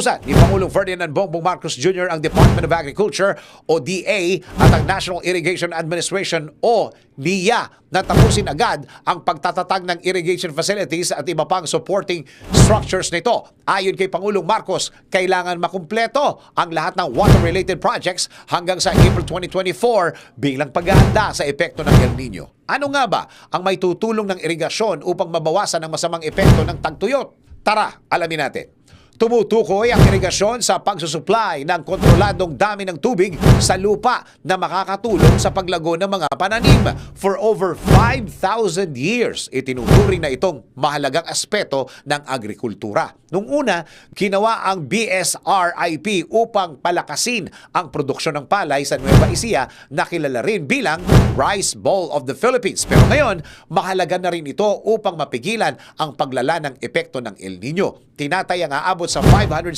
Usan ni Pangulong Ferdinand Bongbong Marcos Jr. ang Department of Agriculture o DA at ang National Irrigation Administration o NIA na tapusin agad ang pagtatatag ng irrigation facilities at iba pang supporting structures nito. Ayon kay Pangulong Marcos, kailangan makumpleto ang lahat ng water-related projects hanggang sa April 2024 bilang paghahanda sa epekto ng El Nino. Ano nga ba ang may tutulong ng irigasyon upang mabawasan ang masamang epekto ng tagtuyot? Tara, alamin natin. Tumutukoy ang irigasyon sa pagsusupply ng kontroladong dami ng tubig sa lupa na makakatulong sa paglago ng mga pananim. For over 5,000 years, itinuturing na itong mahalagang aspeto ng agrikultura. Nung una, ginawa ang BSRIP upang palakasin ang produksyon ng palay sa Nueva Ecija na kilala rin bilang Rice Bowl of the Philippines. Pero ngayon, mahalaga na rin ito upang mapigilan ang paglala ng epekto ng El Nino. Tinatayang aabot sa